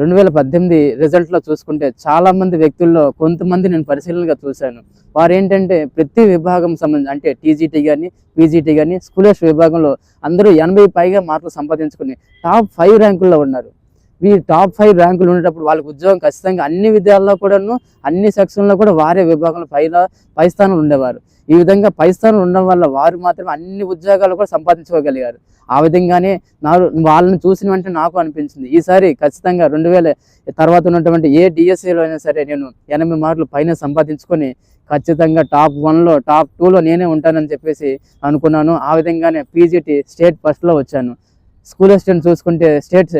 రెండు వేల పద్దెనిమిది రిజల్ట్లో చూసుకుంటే చాలా మంది వ్యక్తుల్లో కొంతమంది నేను పరిశీలనగా చూశాను. వారు ఏంటంటే ప్రతి విభాగం సంబంధించి అంటే టీజీటీ కానీ పీజీటీ కానీ స్కూలేష్ విభాగంలో అందరూ ఎనభై పైగా మార్కులు సంపాదించుకుని టాప్ ఫైవ్ ర్యాంకుల్లో ఉన్నారు. ఈ టాప్ ఫైవ్ ర్యాంకులు ఉండేటప్పుడు వాళ్ళకి ఉద్యోగం ఖచ్చితంగా అన్ని విద్యాల్లో కూడాను అన్ని సెక్షన్లో కూడా వారే విభాగంలో పైలో పై స్థానంలో ఉండేవారు. ఈ విధంగా పై స్థానంలో ఉండడం వల్ల వారు మాత్రమే అన్ని ఉద్యోగాలు కూడా సంపాదించుకోగలిగారు. ఆ విధంగానే నా వాళ్ళని చూసిన వెంటనే నాకు అనిపించింది. ఈసారి ఖచ్చితంగా రెండు వేల తర్వాత ఉన్నటువంటి ఏ డిఎస్సిలో అయినా సరే నేను ఎనభై మార్కులు పైన సంపాదించుకొని ఖచ్చితంగా టాప్ వన్లో టాప్ టూలో నేనే ఉంటానని చెప్పేసి అనుకున్నాను. ఆ విధంగానే పీజీటీ స్టేట్ ఫస్ట్లో వచ్చాను. స్కూల్ అసిస్టెంట్ చూసుకుంటే స్టేట్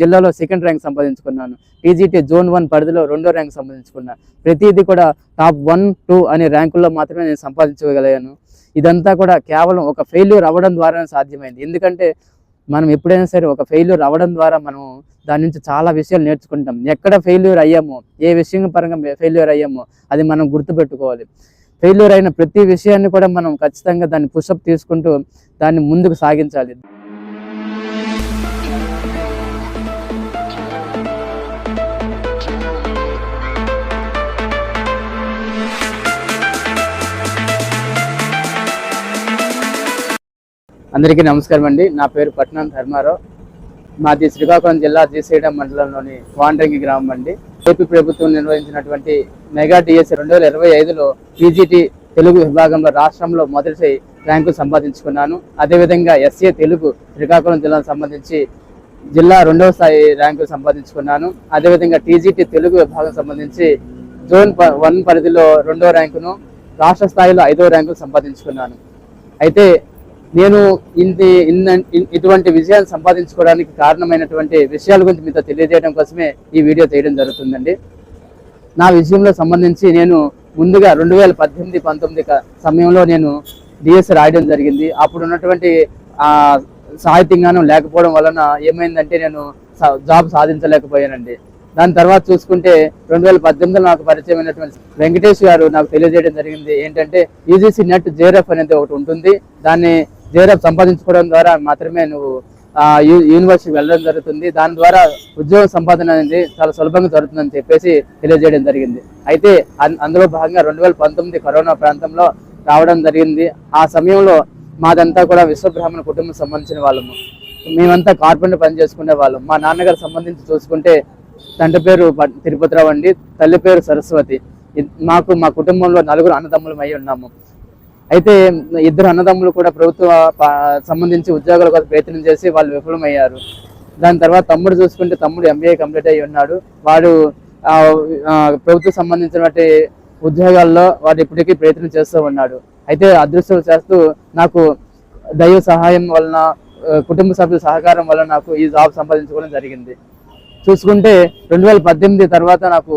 జిల్లాలో సెకండ్ ర్యాంక్ సంపాదించుకున్నాను. టీజీటీ జోన్ వన్ పరిధిలో రెండో ర్యాంక్ సంపాదించుకున్నాను ప్రతిదీ కూడా టాప్ వన్ టూ అనే ర్యాంకుల్లో మాత్రమే నేను సంపాదించగలిగాను. ఇదంతా కూడా కేవలం ఒక ఫెయిల్యూర్ అవ్వడం ద్వారానే సాధ్యమైంది. ఎందుకంటే మనం ఎప్పుడైనా సరే ఒక ఫెయిల్యూర్ అవ్వడం ద్వారా మనం దాని నుంచి చాలా విషయాలు నేర్చుకుంటాం. ఎక్కడ ఫెయిల్యూర్ అయ్యామో ఏ విషయం పరంగా ఫెయిల్యూర్ అయ్యామో అది మనం గుర్తుపెట్టుకోవాలి. ఫెయిల్యూర్ అయిన ప్రతి విషయాన్ని కూడా మనం ఖచ్చితంగా దాన్ని పుషప్ తీసుకుంటూ దాన్ని ముందుకు సాగించాలి. అందరికీ నమస్కారం అండి. నా పేరు పట్నం ధర్మారావు. మాది శ్రీకాకుళం జిల్లా జీసీడం మండలంలోని వాండ్రంగి గ్రామం అండి. ఏపీ ప్రభుత్వం నిర్వహించినటువంటి మెగా టీఎస్ రెండు వేల ఇరవై ఐదులో పీజీటీ తెలుగు విభాగంలో రాష్ట్రంలో మొదటి ర్యాంకు సంపాదించుకున్నాను. అదేవిధంగా ఎస్ఏ తెలుగు శ్రీకాకుళం జిల్లాకు సంబంధించి జిల్లా రెండవ స్థాయి ర్యాంకు సంపాదించుకున్నాను. అదేవిధంగా టీజీటీ తెలుగు విభాగం సంబంధించి జోన్ ప- వన్ పరిధిలో రెండో ర్యాంకును రాష్ట్ర స్థాయిలో ఐదో ర్యాంకు సంపాదించుకున్నాను. అయితే నేను ఇంటి ఇటువంటి విజయాలు సంపాదించుకోవడానికి కారణమైనటువంటి విషయాల గురించి మీతో తెలియజేయడం కోసమే ఈ వీడియో చేయడం జరుగుతుందండి. నా విషయంలో సంబంధించి నేను ముందుగా రెండు వేల పద్దెనిమిది పంతొమ్మిది సమయంలో నేను డిఎస్ రాయడం జరిగింది. అప్పుడు ఉన్నటువంటి సాహిత్యంగానం లేకపోవడం వలన ఏమైందంటే నేను జాబ్ సాధించలేకపోయానండి. దాని తర్వాత చూసుకుంటే రెండు వేల పద్దెనిమిదిలో నాకు పరిచయమైనటువంటి వెంకటేష్ గారు నాకు తెలియజేయడం జరిగింది. ఏంటంటే ఈజీసీ నెట్ జేరఫ్ అనేది ఒకటి ఉంటుంది. దాన్ని జేరాబ్ సంపాదించుకోవడం ద్వారా మాత్రమే నువ్వు ఆ, యూ- యూనివర్సిటీకి వెళ్ళడం జరుగుతుంది. దాని ద్వారా ఉద్యోగ సంపాదన అనేది చాలా సులభంగా జరుగుతుందని చెప్పేసి తెలియజేయడం జరిగింది. అయితే అందులో భాగంగా రెండు వేల పంతొమ్మిది కరోనా ప్రాంతంలో రావడం జరిగింది. ఆ సమయంలో మాదంతా కూడా విశ్వబ్రాహ్మణ కుటుంబం సంబంధించిన వాళ్ళము. మేమంతా కార్పెంటర్ పని చేసుకునే వాళ్ళం. మా నాన్నగారు సంబంధించి చూసుకుంటే తండ్రి పేరు తిరుపతిరావు అండి తల్లి పేరు సరస్వతి. మాకు మా కుటుంబంలో నలుగురు అన్నదమ్ములం అయి ఉన్నాము. అయితే ఇద్దరు అన్నదమ్ములు కూడా ప్రభుత్వ సంబంధించి ఉద్యోగాల కోసం ప్రయత్నం చేసి వాళ్ళు విఫలమయ్యారు. దాని తర్వాత తమ్ముడు చూసుకుంటే తమ్ముడు ఎంబీఏ కంప్లీట్ అయ్యి ఉన్నాడు. వాడు ప్రభుత్వం సంబంధించినటువంటి ఉద్యోగాల్లో వాడు ఇప్పటికీ ప్రయత్నం చేస్తూ ఉన్నాడు. అయితే అదృష్టం చేస్తూ నాకు దైవ సహాయం వలన కుటుంబ సభ్యుల సహకారం వలన నాకు ఈ జాబ్ సంపాదించుకోవడం జరిగింది. చూసుకుంటే రెండు వేల పద్దెనిమిది తర్వాత నాకు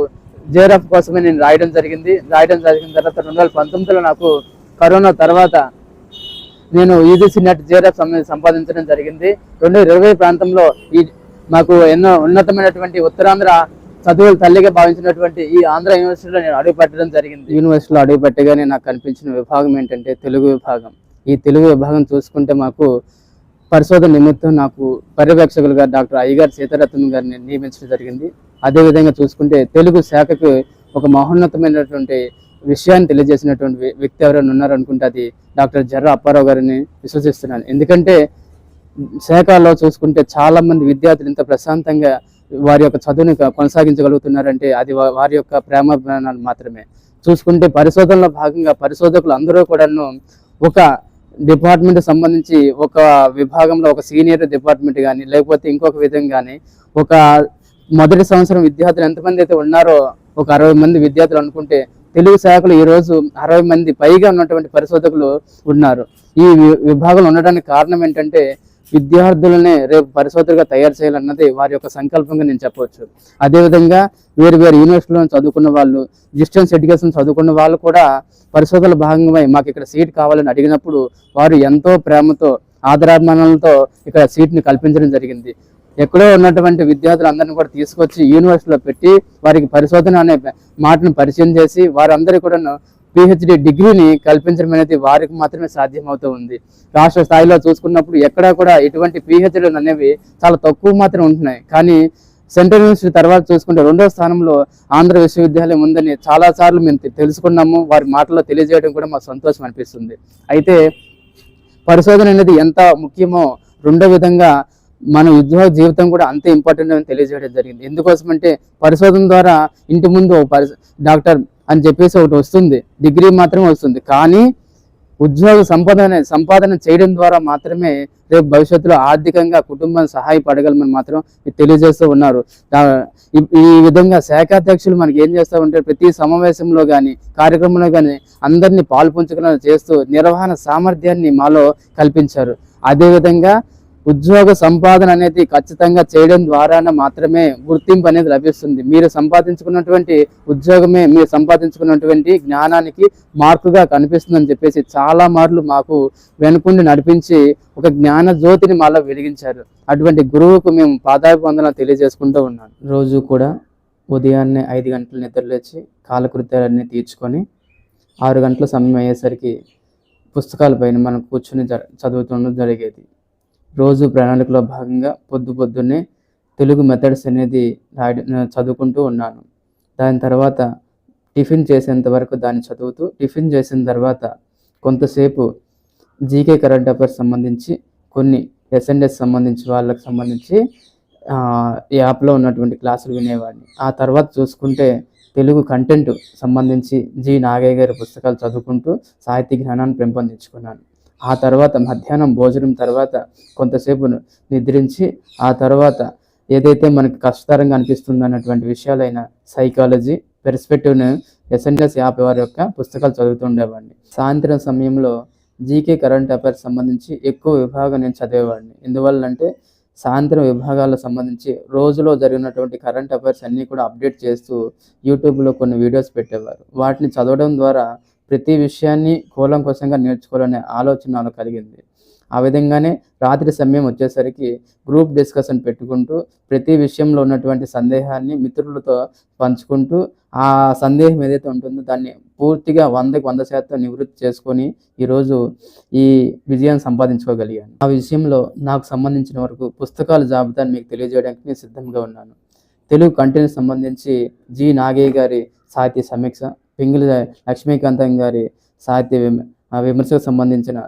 జేఆర్ఎఫ్ కోసమే నేను రాయడం జరిగింది. రాయడం జరిగిన తర్వాత రెండు వేల పంతొమ్మిదిలో నాకు కరోనా తర్వాత నేను యూజీసీ నెట్ జేఆర్ఎఫ్ సంపాదించడం జరిగింది. రెండు ఇరవై ప్రాంతంలో ఈ మాకు ఎన్నో ఉన్నతమైనటువంటి ఉత్తరాంధ్ర చదువులు తల్లిగా భావించినటువంటి ఈ ఆంధ్ర యూనివర్సిటీలో నేను అడుగు పెట్టడం జరిగింది. యూనివర్సిటీలో అడుగు పెట్టగానే నాకు కనిపించిన విభాగం ఏంటంటే తెలుగు విభాగం. ఈ తెలుగు విభాగం చూసుకుంటే మాకు పరిశోధన నిమిత్తం నాకు పర్యవేక్షకులుగా డాక్టర్ అయ్యగారు సీతారత్నం గారిని నియమించడం జరిగింది. అదేవిధంగా చూసుకుంటే తెలుగు శాఖకు ఒక మహోన్నతమైనటువంటి విషయాన్ని తెలియజేసినటువంటి వ్యక్తి ఎవరైనా ఉన్నారనుకుంటే అది డాక్టర్ జర్ర అప్పారావు గారిని విశ్వసిస్తున్నాను. ఎందుకంటే శాఖలో చూసుకుంటే చాలా మంది విద్యార్థులు ఇంత ప్రశాంతంగా వారి యొక్క చదువుని కొనసాగించగలుగుతున్నారంటే అది వారి యొక్క ప్రేమాభిమానాలు మాత్రమే. చూసుకుంటే పరిశోధనలో భాగంగా పరిశోధకులు అందరూ కూడాను ఒక డిపార్ట్మెంట్ సంబంధించి ఒక విభాగంలో ఒక సీనియర్ డిపార్ట్మెంట్ కానీ లేకపోతే ఇంకొక విధంగా కానీ ఒక మొదటి సంవత్సరం విద్యార్థులు ఎంతమంది అయితే ఉన్నారో ఒక అరవై మంది విద్యార్థులు అనుకుంటే తెలుగు శాఖలో ఈ రోజు అరవై మంది పైగా ఉన్నటువంటి పరిశోధకులు ఉన్నారు. ఈ వి- విభాగంలో ఉండడానికి కారణం ఏంటంటే విద్యార్థులనే రేపు పరిశోధకులుగా తయారు చేయాలన్నది వారి యొక్క సంకల్పంగా నేను చెప్పవచ్చు. అదేవిధంగా వేరు వేరు యూనివర్సిటీలో చదువుకున్న వాళ్ళు డిస్టెన్స్ ఎడ్యుకేషన్ చదువుకున్న వాళ్ళు కూడా పరిశోధనలో భాగంగా మాకు ఇక్కడ సీట్ కావాలని అడిగినప్పుడు వారు ఎంతో ప్రేమతో ఆదరాభిమానాలతో ఇక్కడ సీట్ని కల్పించడం జరిగింది. ఎక్కడో ఉన్నటువంటి విద్యార్థులందరినీ కూడా తీసుకొచ్చి యూనివర్సిటీలో పెట్టి వారికి పరిశోధన అనే మాటను పరిచయం చేసి వారందరూ కూడా పిహెచ్డి డిగ్రీని కల్పించడం అనేది వారికి మాత్రమే సాధ్యమవుతూ ఉంది. రాష్ట్ర స్థాయిలో చూసుకున్నప్పుడు ఎక్కడా కూడా ఇటువంటి పిహెచ్డీలు అనేవి చాలా తక్కువ మాత్రం ఉంటున్నాయి. కానీ సెంట్రల్ యూనివర్సిటీ తర్వాత చూసుకుంటే రెండో స్థానంలో ఆంధ్ర విశ్వవిద్యాలయం ఉందని చాలా సార్లు మేము తెలుసుకున్నాము. వారి మాటల్లో తెలియజేయడం కూడా మాకు సంతోషం అనిపిస్తుంది. అయితే పరిశోధన అనేది ఎంత ముఖ్యమో రెండో విధంగా మన ఉద్యోగ జీవితం కూడా అంతే ఇంపార్టెంట్ అని తెలియజేయడం జరిగింది. ఎందుకోసం అంటే పరిశోధన ద్వారా ఇంటి ముందు డాక్టర్ అని చెప్పేసి ఒకటి వస్తుంది. డిగ్రీ మాత్రమే వస్తుంది. కానీ ఉద్యోగ సంపాదన సంపాదన చేయడం ద్వారా మాత్రమే రేపు భవిష్యత్తులో ఆర్థికంగా కుటుంబం సహాయపడగలమని మాత్రం తెలియజేస్తూ ఉన్నారు. ఈ- విధంగా శాఖాధ్యక్షులు మనకి ఏం చేస్తూ ఉంటే ప్రతి సమావేశంలో కానీ కార్యక్రమంలో కానీ అందరినీ పాల్పంచుకునేలా చేస్తూ నిర్వహణ సామర్థ్యాన్ని మాలో కల్పించారు. అదేవిధంగా ఉద్యోగ సంపాదన అనేది ఖచ్చితంగా చేయడం ద్వారానే మాత్రమే గుర్తింపు అనేది లభిస్తుంది. మీరు సంపాదించుకున్నటువంటి ఉద్యోగమే మీరు సంపాదించుకున్నటువంటి జ్ఞానానికి మార్కుగా కనిపిస్తుందని చెప్పేసి చాలా మార్లు మాకు వెనుకుండి నడిపించి ఒక జ్ఞాన జ్యోతిని మాలో వెలిగించారు. అటువంటి గురువుకు మేము పాదాభివందన తెలియజేసుకుంటూ ఉన్నాను రోజు కూడా ఉదయాన్నే ఐదు గంటలు నిద్రలేచి కాలకృత్యాలన్నీ తీర్చుకొని ఆరు గంటల సమయం అయ్యేసరికి పుస్తకాలపైన మనం కూర్చుని జ చదువుతుండడం జరిగేది. రోజు ప్రణాళికలో భాగంగా పొద్దు పొద్దున్నే తెలుగు మెథడ్స్ అనేది చదువుకుంటూ ఉన్నాను. దాని తర్వాత టిఫిన్ చేసేంత వరకు దాన్ని చదువుతూ టిఫిన్ చేసిన తర్వాత కొంతసేపు జీకే కరెంట్ అఫైర్స్ సంబంధించి కొన్ని ఎస్ఎన్ఎస్ సంబంధించి వాళ్ళకి సంబంధించి యాప్లో ఉన్నటువంటి క్లాసులు వినేవాడిని. ఆ తర్వాత చూసుకుంటే తెలుగు కంటెంట్ సంబంధించి జి నాగయ్య గారి పుస్తకాలు చదువుకుంటూ సాహిత్య జ్ఞానాన్ని పెంపొందించుకున్నాను. ఆ తర్వాత మధ్యాహ్నం భోజనం తర్వాత కొంతసేపు నిద్రించి ఆ తర్వాత ఏదైతే మనకి కష్టతరంగా అనిపిస్తుంది అన్నటువంటి విషయాలైన సైకాలజీ పెర్స్పెక్టివ్ను ఎస్ఎన్ఎస్ యాప్ వారి యొక్క పుస్తకాలు చదువుతుండేవాడిని సాయంత్రం సమయంలో జీకే కరెంట్ అఫైర్స్ సంబంధించి ఎక్కువ విభాగం నేను చదివేవాడిని. ఎందువల్లంటే సాయంత్రం విభాగాలకు సంబంధించి రోజులో జరిగినటువంటి కరెంట్ అఫైర్స్ అన్నీ కూడా అప్డేట్ చేస్తూ యూట్యూబ్లో కొన్ని వీడియోస్ పెట్టేవారు. వాటిని చదవడం ద్వారా ప్రతి విషయాన్ని కూలంకోసంగా నేర్చుకోవాలనే ఆలోచన నాకు కలిగింది. ఆ విధంగానే రాత్రి సమయం వచ్చేసరికి గ్రూప్ డిస్కషన్ పెట్టుకుంటూ ప్రతి విషయంలో ఉన్నటువంటి సందేహాన్ని మిత్రులతో పంచుకుంటూ ఆ సందేహం ఏదైతే ఉంటుందో దాన్ని పూర్తిగా వందకి వంద శాతం నివృత్తి చేసుకొని ఈరోజు ఈ విజయం సంపాదించుకోగలిగాను. ఆ విషయంలో నాకు సంబంధించిన వరకు పుస్తకాల జాబితాను మీకు తెలియజేయడానికి నేను సిద్ధంగా ఉన్నాను. తెలుగు కంటెంట్ సంబంధించి జి నాగయ్య గారి సాహిత్య సమీక్ష పింగిలి లక్ష్మీకాంతం గారి సాహిత్య విమ- ఆ విమర్శకు సంబంధించిన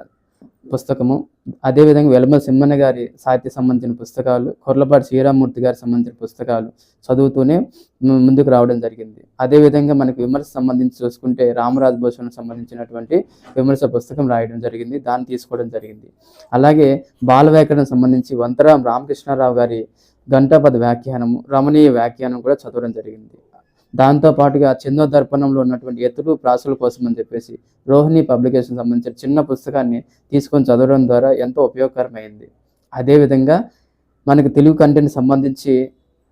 పుస్తకము. అదేవిధంగా వెలమ సింహన్న గారి సాహిత్య సంబంధించిన పుస్తకాలు కొర్లపాటి శ్రీరామూర్తి గారికి సంబంధించిన పుస్తకాలు చదువుతూనే ముందుకు రావడం జరిగింది. అదేవిధంగా మనకి విమర్శ సంబంధించి చూసుకుంటే రామరాజ్ భూషణ్ సంబంధించినటువంటి విమర్శ పుస్తకం రాయడం జరిగింది దాన్ని తీసుకోవడం జరిగింది. అలాగే బాల వ్యాకరణం సంబంధించి వంతరాం రామకృష్ణారావు గారి గంటాపద వ్యాఖ్యానము రమణీయ వ్యాఖ్యానం కూడా చదవడం జరిగింది. దాంతో పాటుగా దర్పణంలో ఉన్నటువంటి ఎత్తులు ప్రాసుల కోసం అని చెప్పేసి రోహిణి పబ్లికేషన్ సంబంధించిన చిన్న పుస్తకాన్ని తీసుకొని చదవడం ద్వారా ఎంతో ఉపయోగకరమైంది. అదేవిధంగా మనకి తెలుగు కంటెంట్ సంబంధించి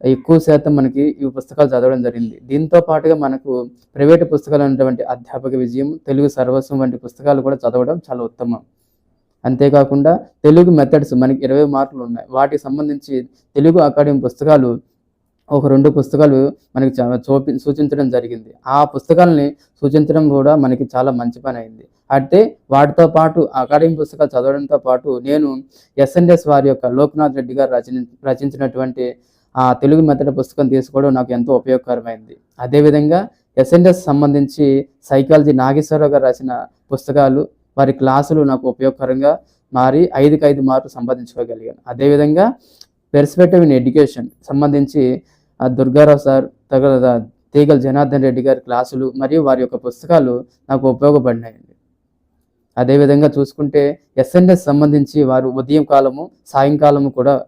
ఎక్కువ శాతం మనకి ఈ పుస్తకాలు చదవడం జరిగింది. దీంతో పాటుగా మనకు ప్రైవేటు పుస్తకాలు ఉన్నటువంటి అధ్యాపక విజయం తెలుగు సర్వస్వం వంటి పుస్తకాలు కూడా చదవడం చాలా ఉత్తమం. అంతేకాకుండా తెలుగు మెథడ్స్ మనకి ఇరవై మార్కులు ఉన్నాయి. వాటికి సంబంధించి తెలుగు అకాడమీ పుస్తకాలు ఒక రెండు పుస్తకాలు మనకి చ- చూపి సూచించడం జరిగింది. ఆ పుస్తకాలని సూచించడం కూడా మనకి చాలా మంచి పని అయింది. అంటే వాటితో పాటు అకాడమీ పుస్తకాలు చదవడంతో పాటు నేను ఎస్ఎన్ఎస్ వారి యొక్క లోక్నాథ్ రెడ్డి గారు రచన రచించినటువంటి ఆ తెలుగు మెథడ్ పుస్తకం తీసుకోవడం నాకు ఎంతో ఉపయోగకరమైంది. అదేవిధంగా ఎస్ఎన్ఎస్ సంబంధించి సైకాలజీ నాగేశ్వరరావు గారు రాసిన పుస్తకాలు వారి క్లాసులు నాకు ఉపయోగకరంగా మారి ఐదుకి ఐదు మార్కులు సంపాదించుకోగలిగాను. అదేవిధంగా పెర్స్పెక్టివ్ ఇన్ ఎడ్యుకేషన్ సంబంధించి దుర్గారావు సార్ తగ తీగల జనార్దన్ రెడ్డి గారి క్లాసులు మరియు వారి యొక్క పుస్తకాలు నాకు ఉపయోగపడినాయండి అదేవిధంగా చూసుకుంటే ఎస్ఎన్ఎస్ సంబంధించి వారు ఉదయం కాలము సాయంకాలము కూడా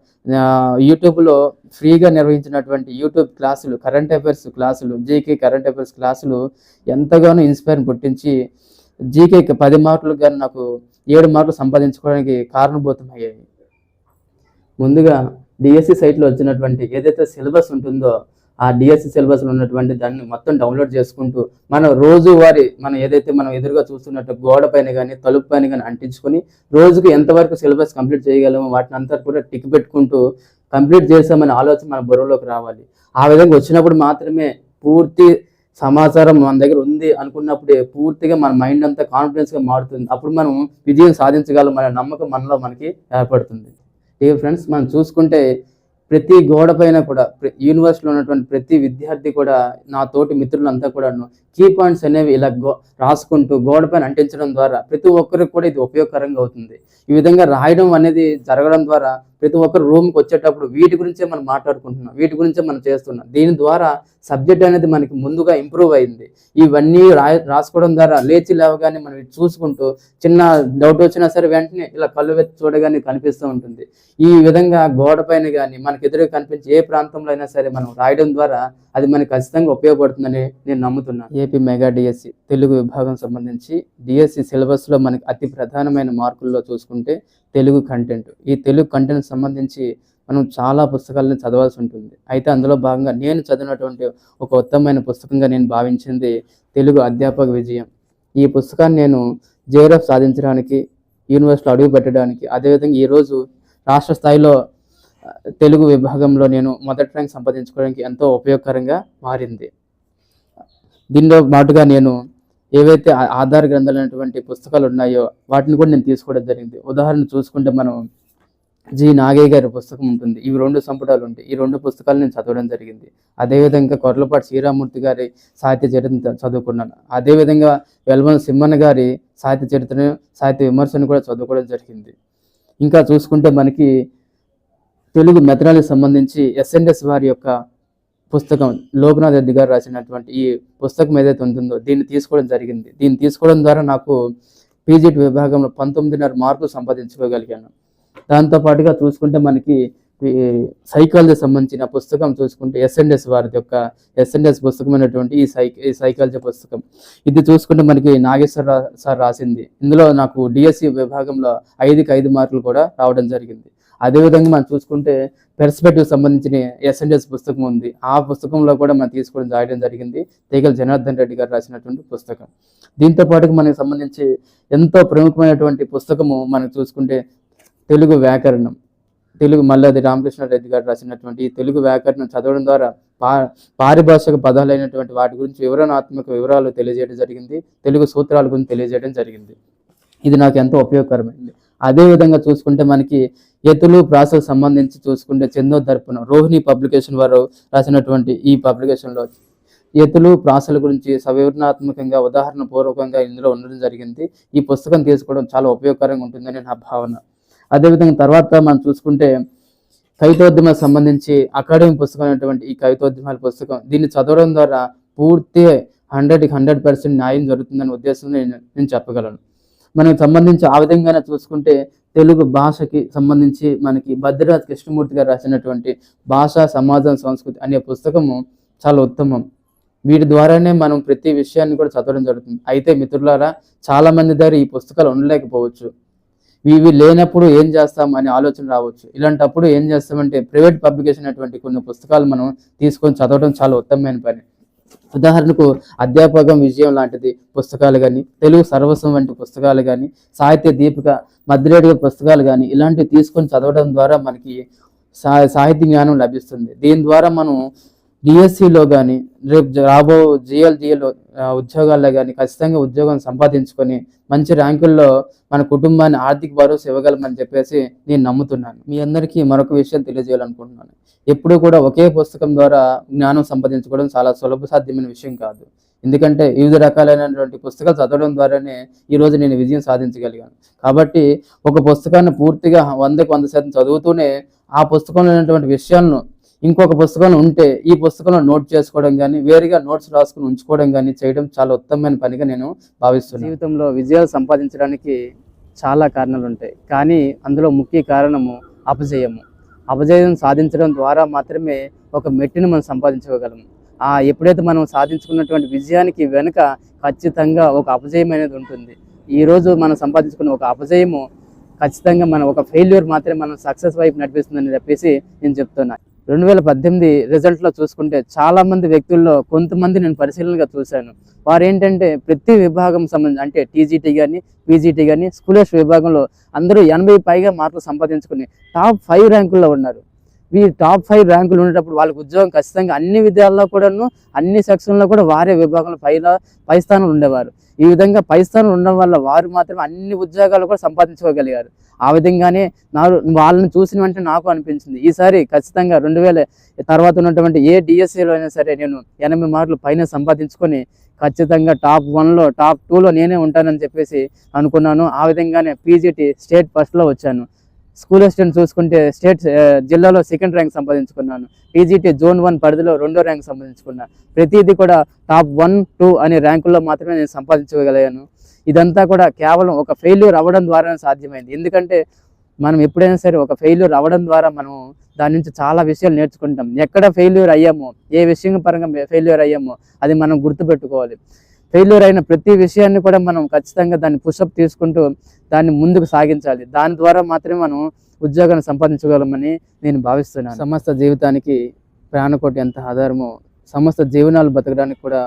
యూట్యూబ్లో ఫ్రీగా నిర్వహించినటువంటి యూట్యూబ్ క్లాసులు కరెంట్ అఫైర్స్ క్లాసులు జీకే కరెంట్ అఫైర్స్ క్లాసులు ఎంతగానో ఇన్స్పైర్ పుట్టించి జీకే పది మార్కులు కానీ నాకు ఏడు మార్కులు సంపాదించుకోవడానికి కారణభూతమయ్యాయి. ముందుగా డిఎస్సి సైట్లో వచ్చినటువంటి ఏదైతే సిలబస్ ఉంటుందో ఆ డిఎస్సి సిలబస్లో ఉన్నటువంటి దాన్ని మొత్తం డౌన్లోడ్ చేసుకుంటూ మనం రోజువారి మనం ఏదైతే మనం ఎదురుగా చూస్తున్నట్టు గోడ పైన కానీ తలుపు పైన కానీ అంటించుకొని రోజుకి ఎంతవరకు సిలబస్ కంప్లీట్ చేయగలము వాటిని అంతా కూడా టిక్ పెట్టుకుంటూ కంప్లీట్ చేసామనే ఆలోచన మన బుర్రలోకి రావాలి. ఆ విధంగా వచ్చినప్పుడు మాత్రమే పూర్తి సమాచారం మన దగ్గర ఉంది అనుకున్నప్పుడే పూర్తిగా మన మైండ్ అంతా కాన్ఫిడెన్స్గా మారుతుంది. అప్పుడు మనం విజయం సాధించగలం అనే నమ్మకం మనలో మనకి ఏర్పడుతుంది. ఏ ఫ్రెండ్స్ మనం చూసుకుంటే ప్రతి గోడ పైన కూడా యూనివర్సిటీలో ఉన్నటువంటి ప్రతి విద్యార్థి కూడా నా తోటి మిత్రులంతా కూడాను కీ పాయింట్స్ అనేవి ఇలా గో రాసుకుంటూ గోడ పైన అంటించడం ద్వారా ప్రతి ఒక్కరికి కూడా ఇది ఉపయోగకరంగా అవుతుంది. ఈ విధంగా రాయడం అనేది జరగడం ద్వారా ప్రతి ఒక్కరు రూమ్కి వచ్చేటప్పుడు వీటి గురించే మనం మాట్లాడుకుంటున్నాం వీటి గురించే మనం చేస్తున్నాం. దీని ద్వారా సబ్జెక్ట్ అనేది మనకి ముందుగా ఇంప్రూవ్ అయింది. ఇవన్నీ రాసుకోవడం ద్వారా లేచి లేవగానే మనం చూసుకుంటూ చిన్న డౌట్ వచ్చినా సరే వెంటనే ఇలా కళ్ళు వెత్తి చూడగానే కనిపిస్తూ ఉంటుంది. ఈ విధంగా గోడ పైన కానీ మనకు ఎదురుగా కనిపించే ఏ ప్రాంతంలో అయినా సరే మనం రాయడం ద్వారా అది మనకి ఖచ్చితంగా ఉపయోగపడుతుందని నేను నమ్ముతున్నాను. ఏపీ మెగా డిఎస్సి తెలుగు విభాగం సంబంధించి డిఎస్సి సిలబస్లో మనకి అతి ప్రధానమైన మార్కుల్లో చూసుకుంటే తెలుగు కంటెంట్. ఈ తెలుగు కంటెంట్ సంబంధించి మనం చాలా పుస్తకాలను చదవాల్సి ఉంటుంది. అయితే అందులో భాగంగా నేను చదివినటువంటి ఒక ఉత్తమమైన పుస్తకంగా నేను భావించింది తెలుగు అధ్యాపక విజయం. ఈ పుస్తకాన్ని నేను జేఆర్ఎఫ్ సాధించడానికి యూనివర్సిటీలో అడుగు పెట్టడానికి అదేవిధంగా ఈరోజు రాష్ట్ర స్థాయిలో తెలుగు విభాగంలో నేను మొదటి ర్యాంక్ సంపాదించుకోవడానికి ఎంతో ఉపయోగకరంగా మారింది. దీనిలో పాటుగా నేను ఏవైతే ఆధార ఆధార గ్రంథాలైనటువంటి పుస్తకాలు ఉన్నాయో వాటిని కూడా నేను తీసుకోవడం జరిగింది. ఉదాహరణ చూసుకుంటే మనం జి. నాగయ్య గారి పుస్తకం ఉంటుంది. ఇవి రెండు సంపుటాలు ఉంటాయి. ఈ రెండు పుస్తకాలు నేను చదవడం జరిగింది. అదేవిధంగా కొర్లపాటి శ్రీరామూర్తి గారి సాహిత్య చరిత్ర చదువుకున్నాను. అదేవిధంగా వెల్వన్ సింహన్ గారి సాహిత్య చరిత్రను సాహిత్య విమర్శను కూడా చదువుకోవడం జరిగింది. ఇంకా చూసుకుంటే మనకి తెలుగు మెథనాలకు సంబంధించి ఎస్ఎన్ఎస్ వారి యొక్క పుస్తకం లోకనాథ్ రెడ్డి గారు రాసినటువంటి ఈ పుస్తకం ఏదైతే ఉంటుందో దీన్ని తీసుకోవడం జరిగింది. దీన్ని తీసుకోవడం ద్వారా నాకు పీజీటీ విభాగంలో పంతొమ్మిదిన్నర మార్కులు సంపాదించుకోగలిగాను. దాంతో పాటుగా చూసుకుంటే మనకి సైకాలజీ సంబంధించిన పుస్తకం చూసుకుంటే ఎస్ఎన్ఎస్ వారి యొక్క ఎస్ఎన్ఎస్ పుస్తకమైనటువంటి ఈ సై ఈ సైకాలజీ పుస్తకం. ఇది చూసుకుంటే మనకి నాగేశ్వర సార్ రాసింది. ఇందులో నాకు డిఎస్సి విభాగంలో ఐదుకి ఐదు మార్కులు కూడా రావడం జరిగింది. అదేవిధంగా మనం చూసుకుంటే పెర్స్పెక్టివ్ సంబంధించిన ఎస్ఎన్ఎస్ పుస్తకం ఉంది. ఆ పుస్తకంలో కూడా మనం తీసుకోవడం రాయడం జరిగింది. తీగల జనార్దన్ రెడ్డి గారు రాసినటువంటి పుస్తకం. దీంతో పాటు మనకి సంబంధించి ఎంతో ప్రముఖమైనటువంటి పుస్తకము మనం చూసుకుంటే తెలుగు వ్యాకరణం. తెలుగు మల్లాది రామకృష్ణారెడ్డి గారు రాసినటువంటి ఈ తెలుగు వ్యాకరణం చదవడం ద్వారా పా పారిభాషిక పదాలైనటువంటి వాటి గురించి వివరణాత్మక వివరాలు తెలియజేయడం జరిగింది. తెలుగు సూత్రాల గురించి తెలియజేయడం జరిగింది. ఇది నాకు ఎంతో ఉపయోగకరమైంది. అదేవిధంగా చూసుకుంటే మనకి ఎతులు ప్రాసకు సంబంధించి చూసుకుంటే చందో దర్పణం రోహిణి పబ్లికేషన్ వారు రాసినటువంటి ఈ పబ్లికేషన్లో ఎతులు ప్రాసల గురించి సవివరణాత్మకంగా ఉదాహరణ పూర్వకంగా ఇందులో ఉండడం జరిగింది. ఈ పుస్తకం తీసుకోవడం చాలా ఉపయోగకరంగా ఉంటుందని నా భావన. అదేవిధంగా తర్వాత మనం చూసుకుంటే కవితోద్యమాలకు సంబంధించి అకాడమీ పుస్తకం అనేటువంటి ఈ కవితోద్యమాల పుస్తకం దీన్ని చదవడం ద్వారా పూర్తి హండ్రెడ్కి హండ్రెడ్ పర్సెంట్ న్యాయం జరుగుతుందనే ఉద్దేశంలో నేను నేను చెప్పగలను. మనకు సంబంధించి ఆ విధంగానే చూసుకుంటే తెలుగు భాషకి సంబంధించి మనకి భద్రరాజ్ కృష్ణమూర్తి గారు రాసినటువంటి భాష సమాజం సంస్కృతి అనే పుస్తకము చాలా ఉత్తమం. వీటి ద్వారానే మనం ప్రతి విషయాన్ని కూడా చదవడం జరుగుతుంది. అయితే మిత్రులారా చాలా మంది దగ్గర ఈ పుస్తకాలు ఉండలేకపోవచ్చు. ఇవి లేనప్పుడు ఏం చేస్తాం అనే ఆలోచన రావచ్చు. ఇలాంటప్పుడు ఏం చేస్తామంటే ప్రైవేట్ పబ్లికేషన్ అటువంటి కొన్ని పుస్తకాలు మనం తీసుకొని చదవడం చాలా ఉత్తమమైన పని. ఉదాహరణకు అధ్యాపకం విజయం లాంటిది పుస్తకాలు కానీ తెలుగు సర్వస్వం వంటి పుస్తకాలు కానీ సాహిత్య దీపిక మధ్యరేడిగా పుస్తకాలు కానీ ఇలాంటివి తీసుకొని చదవడం ద్వారా మనకి సా సాహిత్య జ్ఞానం లభిస్తుంది. దీని ద్వారా మనం డిఎస్సిలో కానీ రేపు రాబో జిఎల్ ఉద్యోగాల్లో కానీ ఖచ్చితంగా ఉద్యోగం సంపాదించుకొని మంచి ర్యాంకుల్లో మన కుటుంబాన్ని ఆర్థిక భరోసా ఇవ్వగలమని చెప్పేసి నేను నమ్ముతున్నాను. మీ అందరికీ మరొక విషయం తెలియజేయాలనుకుంటున్నాను. ఎప్పుడూ కూడా ఒకే పుస్తకం ద్వారా జ్ఞానం సంపాదించుకోవడం చాలా సులభ సాధ్యమైన విషయం కాదు. ఎందుకంటే వివిధ రకాలైనటువంటి పుస్తకాలు చదవడం ద్వారానే ఈ రోజు నేను విజయం సాధించగలిగాను. కాబట్టి ఒక పుస్తకాన్ని పూర్తిగా వందకు వంద శాతం చదువుతూనే ఆ పుస్తకంలో ఉన్నటువంటి విషయాలను ఇంకొక పుస్తకం ఉంటే ఈ పుస్తకంలో నోట్ చేసుకోవడం కానీ వేరుగా నోట్స్ రాసుకుని ఉంచుకోవడం కానీ చేయడం చాలా ఉత్తమమైన పనిగా నేను భావిస్తున్నాను. జీవితంలో విజయాలు సంపాదించడానికి చాలా కారణాలు ఉంటాయి కానీ అందులో ముఖ్య కారణము అపజయము. అపజయం సాధించడం ద్వారా మాత్రమే ఒక మెట్టిని మనం సంపాదించుకోగలము ఆ ఎప్పుడైతే మనం సాధించుకున్నటువంటి విజయానికి వెనుక ఖచ్చితంగా ఒక అపజయం అనేది ఉంటుంది. ఈ రోజు మనం సంపాదించుకున్న ఒక అపజయము ఖచ్చితంగా మనం ఒక ఫెయిల్యూర్ మాత్రమే మనం సక్సెస్ వైపు నడిపిస్తుందని చెప్పేసి నేను చెప్తున్నాను రెండు వేల పద్దెనిమిది రిజల్ట్లో చూసుకుంటే చాలా మంది వ్యక్తుల్లో కొంతమంది నేను పరిశీలనగా చూశాను. వారు ఏంటంటే ప్రతి విభాగం సంబంధించి అంటే టీజీటీ కానీ పీజీటీ కానీ స్కూలేష్ విభాగంలో అందరూ ఎనభై పైగా మార్కులు సంపాదించుకుని టాప్ ఫైవ్ ర్యాంకుల్లో ఉన్నారు. ఈ టాప్ ఫైవ్ ర్యాంకులు ఉండేటప్పుడు వాళ్ళకి ఉద్యోగం ఖచ్చితంగా అన్ని విద్యాల్లో కూడాను అన్ని సెక్షన్లో కూడా వారే విభాగంలో పైన పై స్థానంలో ఉండేవారు. ఈ విధంగా పై స్థానంలో ఉండడం వల్ల వారు మాత్రమే అన్ని ఉద్యోగాలు కూడా సంపాదించుకోగలిగారు. ఆ విధంగానే నా వాళ్ళని చూసిన వెంటనే నాకు అనిపించింది. ఈసారి ఖచ్చితంగా రెండు వేల తర్వాత ఉన్నటువంటి ఏ డిఎస్సిలో అయినా సరే నేను ఎనభై మార్కులు పైన సంపాదించుకొని ఖచ్చితంగా టాప్ వన్లో టాప్ టూలో నేనే ఉంటానని చెప్పేసి అనుకున్నాను. ఆ విధంగానే పీజీటీ స్టేట్ ఫస్ట్లో వచ్చాను. స్కూల్ అసిస్టెంట్ చూసుకుంటే స్టేట్ జిల్లాలో సెకండ్ ర్యాంక్ సంపాదించుకున్నాను. పీజీటీ జోన్ వన్ పరిధిలో రెండో ర్యాంక్ సంపాదించుకున్నాను ప్రతిదీ కూడా టాప్ వన్ టూ అనే ర్యాంకుల్లో మాత్రమే నేను సంపాదించగలిగాను. ఇదంతా కూడా కేవలం ఒక ఫెయిల్యూర్ అవ్వడం ద్వారానే సాధ్యమైంది. ఎందుకంటే మనం ఎప్పుడైనా సరే ఒక ఫెయిల్యూర్ అవ్వడం ద్వారా మనం దాని నుంచి చాలా విషయాలు నేర్చుకుంటాం. ఎక్కడ ఫెయిల్యూర్ అయ్యామో ఏ విషయం పరంగా ఫెయిల్యూర్ అయ్యామో అది మనం గుర్తుపెట్టుకోవాలి. ఫెయిల్యూర్ అయిన ప్రతి విషయాన్ని కూడా మనం ఖచ్చితంగా దాన్ని పుషప్ తీసుకుంటూ దాన్ని ముందుకు సాగించాలి. దాని ద్వారా మాత్రమే మనం ఉద్యోగాన్ని సంపాదించగలమని నేను భావిస్తున్నాను. సమస్త జీవితానికి ప్రాణకోటి ఎంత ఆధారమో సమస్త జీవనాలు బతకడానికి కూడా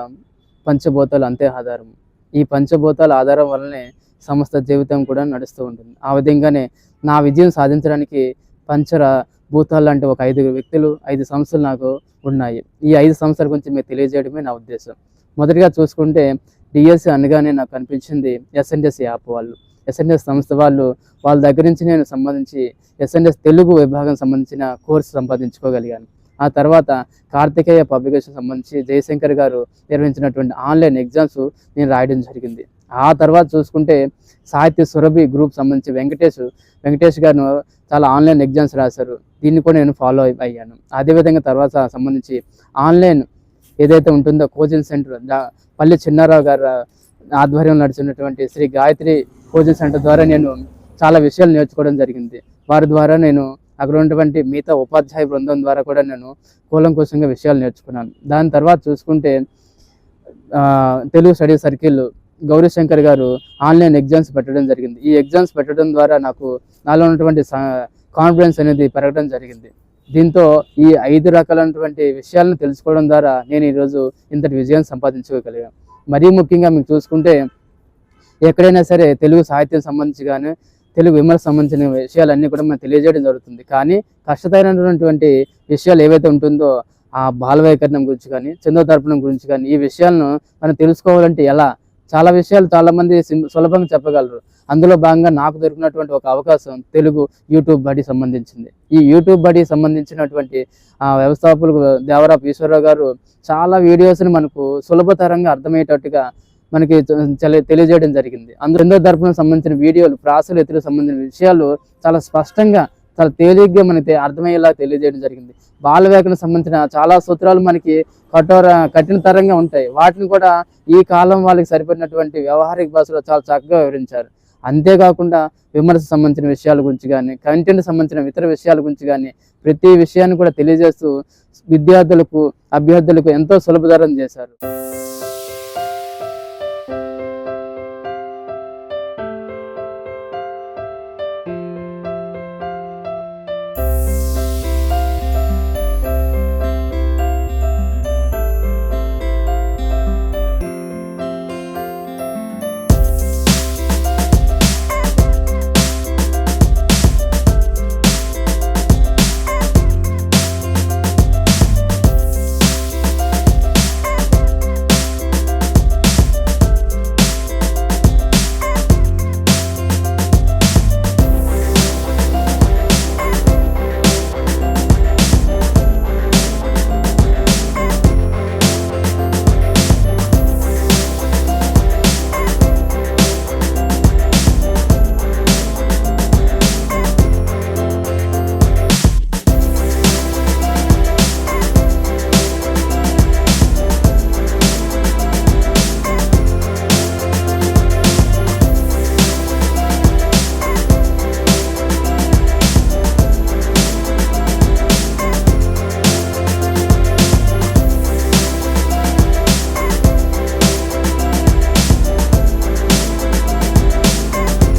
పంచభూతాలు అంతే ఆధారం. ఈ పంచభూతాల ఆధారం వల్లనే సమస్త జీవితం కూడా నడుస్తూ ఉంటుంది. ఆ విధంగానే నా విజయం సాధించడానికి పంచర భూతాలు లాంటి ఒక ఐదుగురు వ్యక్తులు ఐదు సంస్థలు నాకు ఉన్నాయి. ఈ ఐదు సంస్థల గురించి మీకు తెలియజేయడమే నా ఉద్దేశం. మొదటిగా చూసుకుంటే డిఎస్సి అనగానే నాకు అనిపించింది ఎస్ఎన్ఎస్ యాప్ వాళ్ళు. ఎస్ఎన్ఎస్ సంస్థ వాళ్ళు వాళ్ళ దగ్గర నుంచి నేను సంబంధించి ఎస్ఎన్ఎస్ తెలుగు విభాగం సంబంధించిన కోర్సు సంపాదించుకోగలిగాను. ఆ తర్వాత కార్తికేయ పబ్లికేషన్ సంబంధించి జయశంకర్ గారు నిర్వహించినటువంటి ఆన్లైన్ ఎగ్జామ్స్ నేను రాయడం జరిగింది. ఆ తర్వాత చూసుకుంటే సాహిత్య సురభి గ్రూప్ సంబంధించి వెంకటేష్ వెంకటేష్ గారు చాలా ఆన్లైన్ ఎగ్జామ్స్ రాశారు. దీన్ని కూడా నేను ఫాలో అయ్యాను. అదేవిధంగా తర్వాత సంబంధించి ఆన్లైన్ ఏదైతే ఉంటుందో కోచింగ్ సెంటర్ పల్లె పల్లి చిన్నారావు గారు ఆధ్వర్యంలో నడుచున్నటువంటి శ్రీ గాయత్రి కోచింగ్ సెంటర్ ద్వారా నేను చాలా విషయాలు నేర్చుకోవడం జరిగింది. వారి ద్వారా నేను అక్కడ ఉన్నటువంటి మిగతా ఉపాధ్యాయ బృందం ద్వారా కూడా నేను కూలంకోసంగా విషయాలు నేర్చుకున్నాను. దాని తర్వాత చూసుకుంటే తెలుగు స్టడీ సర్కిల్ గౌరీశంకర్ గారు ఆన్లైన్ ఎగ్జామ్స్ పెట్టడం జరిగింది. ఈ ఎగ్జామ్స్ పెట్టడం ద్వారా నాకు నాలో ఉన్నటువంటి కాన్ఫిడెన్స్ అనేది పెరగడం జరిగింది. దీంతో ఈ ఐదు రకాలైనటువంటి విషయాలను తెలుసుకోవడం ద్వారా నేను ఈరోజు ఇంతటి విజయం సంపాదించుకోగలిగాను. మరీ ముఖ్యంగా మీకు చూసుకుంటే ఎక్కడైనా సరే తెలుగు సాహిత్యం సంబంధించి కానీ తెలుగు విమర్శ సంబంధించిన విషయాలన్నీ కూడా మనం తెలియజేయడం జరుగుతుంది. కానీ కష్టతరమైనటువంటి విషయాలు ఏవైతే ఉంటుందో ఆ బాలవైకరణం గురించి కానీ చంద్రతర్పణం గురించి కానీ ఈ విషయాలను మనం తెలుసుకోవాలంటే ఎలా? చాలా విషయాలు చాలా మంది సులభంగా చెప్పగలరు. అందులో భాగంగా నాకు దొరికినటువంటి ఒక అవకాశం తెలుగు యూట్యూబ్ బడి సంబంధించింది. ఈ యూట్యూబ్ బడి సంబంధించినటువంటి ఆ వ్యవస్థాపకులు దేవరాపు ఈశ్వరరావు గారు చాలా వీడియోస్ని మనకు సులభతరంగా అర్థమయ్యేటట్టుగా మనకి తెలియజేయడం జరిగింది. అందులో రెండో తరపున సంబంధించిన వీడియోలు ప్రాసలు ఎత్తులకు సంబంధించిన విషయాలు చాలా స్పష్టంగా చాలా తేలిగ్గా మనకి అర్థమయ్యేలా తెలియజేయడం జరిగింది. బాల సంబంధించిన చాలా సూత్రాలు మనకి కఠోర కఠినతరంగా ఉంటాయి. వాటిని కూడా ఈ కాలం వాళ్ళకి సరిపడినటువంటి వ్యవహారిక భాషలో చాలా చక్కగా వివరించారు. అంతేకాకుండా విమర్శ సంబంధించిన విషయాల గురించి కానీ కంటెంట్ సంబంధించిన ఇతర విషయాల గురించి కానీ ప్రతి విషయాన్ని కూడా తెలియజేస్తూ విద్యార్థులకు అభ్యర్థులకు ఎంతో సులభతరం చేశారు.